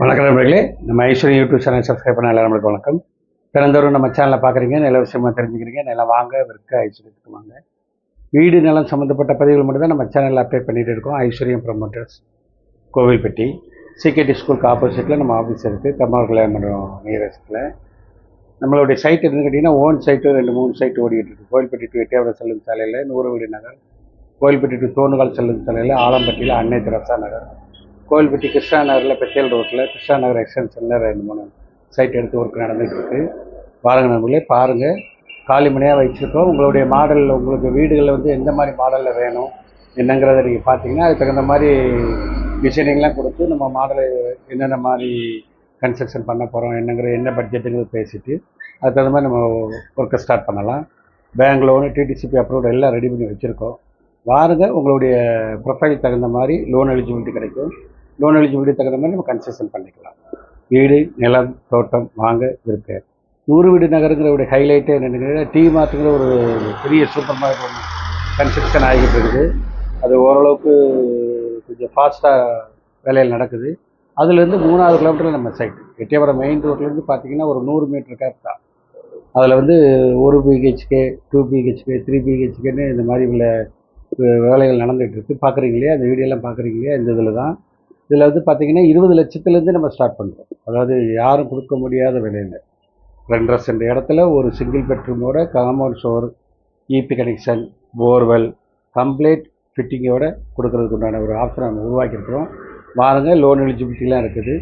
வணக்கம் நண்பர்களே. நம்ம ஐஸ்வரி யூடியூப் சேனல் சப்ஸ்கிரைப் பண்ண எல்லாரும் நம்மளுக்கு வணக்கம். திறந்தவரும் நம்ம சேனலை பார்க்குறீங்க நல்ல விஷயமா தெரிஞ்சுக்கிறீங்க நிலம் வாங்க விற்க ஐஸ்வர்யத்துக்கு வாங்க. வீடு நிலம் சம்மந்தப்பட்ட பதிவுகள் மட்டும் தான் நம்ம சேனலில் அப்டேட் பண்ணிகிட்டு இருக்கோம். ஐஸ்வர்யம் ப்ரமோட்டர்ஸ் கோவில்பட்டி சிகேடி ஸ்கூலுக்கு ஆப்போசிட்டில் நம்ம ஆஃபீஸ் இருக்குது பெருமாள் கல்யாண மண்டபம் நியரஸ்ட்டில் நம்மளுடைய சைட் என்னன்னு கேட்டிங்கன்னா ஓன் சைட்டு ரெண்டு மூணு சைட்டு ஓடிட்டு இருக்கு. கோயில்பட்டி டு எட்டியாபுரம் செல்லும் சாலையில் நூறு வீடு நகர். கோயில்பட்டி டு தோணுகால் செல்லும் சாலையில் ஆலம்பட்டியில் அன்னை தெரசா நகர். கோவில்பட்டி கிருஷ்ணா நகரில் பெத்தேல் ரோட்டில் கிருஷ்ணா நகர் எக்ஸ்டென்ஷனில் ரெண்டு மூணு சைட் எடுத்து ஒர்க் நடந்துகிட்ருக்கு. இருக்கு பாருங்க. நண்பர்களே பாருங்கள் காலிமனையாக வச்சுருக்கோம். உங்களுடைய மாடலில் உங்களுக்கு வீடுகளில் வந்து எந்த மாதிரி மாடலில் வேணும் என்னங்கிறத நீங்கள் பார்த்தீங்கன்னா அதுக்கு தகுந்த மாதிரி டிசைனிங்லாம் கொடுத்து நம்ம மாடலை என்னென்ன மாதிரி கன்ஸ்ட்ரக்ஷன் பண்ண போகிறோம் என்னங்கிற என்ன பட்ஜெட்டுங்கிறது பேசிவிட்டு அதுக்கு தகுந்த மாதிரி நம்ம ஒர்க்கை ஸ்டார்ட் பண்ணலாம். பேங்க் லோனு டிடிசிபி அப்ரூவல் எல்லாம் ரெடி பண்ணி வச்சுருக்கோம். வாருங்க உங்களுடைய ப்ரொஃபைல் தகுந்த மாதிரி லோன் எலிஜிபிலிட்டி கிடைக்கும். லோன் எலிஜிபிலிட்டி தகுந்த மாதிரி நம்ம கன்செஷன் பண்ணிக்கலாம். வீடு நிலம் தோட்டம் வாங்க இருக்க நூறு வீடு நகருங்கிற ஹைலைட்டே என்னென்னு டீ மார்ட்டுங்கிற ஒரு பெரிய சூப்பர் மார்க்கெட் ஒன்று கன்ஸ்ட்ரக்ஷன் ஆகிட்டு இருக்குது. அது ஓரளவுக்கு கொஞ்சம் ஃபாஸ்ட்டாக வேலைகள் நடக்குது. அதுலேருந்து மூணாவது கிலோமீட்டரில் நம்ம சைட் எட்டியபுரம் மெயின் ரோட்லேருந்து பார்த்தீங்கன்னா ஒரு நூறு மீட்டர் கேப் தான். அதில் வந்து ஒரு பிஹெச்கே டூ பிஹெச்கே த்ரீ பிஹெச்கேன்னு இந்த மாதிரி உள்ள வேலைகள் நடந்துகிட்டு இருக்குது பார்க்குறீங்களே அந்த வீடியோலாம் பார்க்குறீங்களே இந்த இதில் தான் இதில் வந்து பார்த்தீங்கன்னா இருபது லட்சத்துலேருந்து நம்ம ஸ்டார்ட் பண்ணுறோம் அதாவது யாரும் கொடுக்க முடியாத விலையில். ரெண்டரை சென்ட் இடத்துல ஒரு சிங்கிள் பெட்ரூமோட காம்பவுண்ட் ஷோர் இபி கனெக்ஷன் போர்வெல் கம்ப்ளீட் ஃபிட்டிங்கோட கொடுக்கறதுக்கு உண்டான ஒரு ஆப்ஷன் நம்ம உருவாக்கியிருக்கிறோம். வாருங்க லோன் எலிஜிபிலிட்டிலாம் இருக்குது.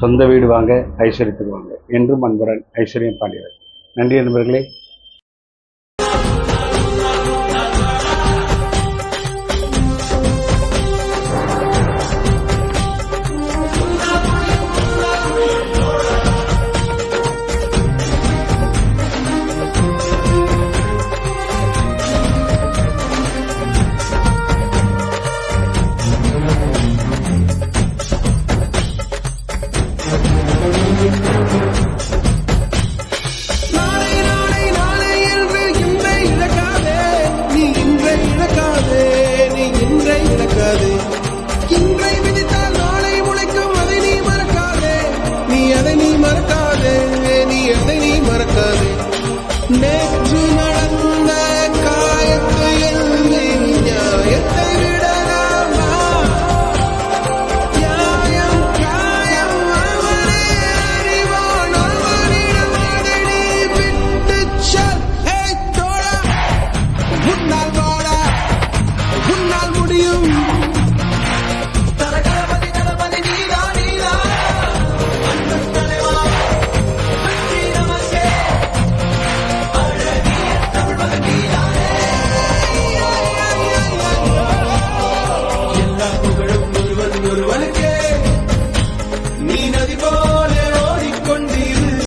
சொந்த வீடு வாங்க ஐஸ்வர்யத்துக்கு வாங்க. என்றும் அன்புடன் ஐஸ்வர்யம் பாண்டியர் நன்றி நண்பர்களே Thank you.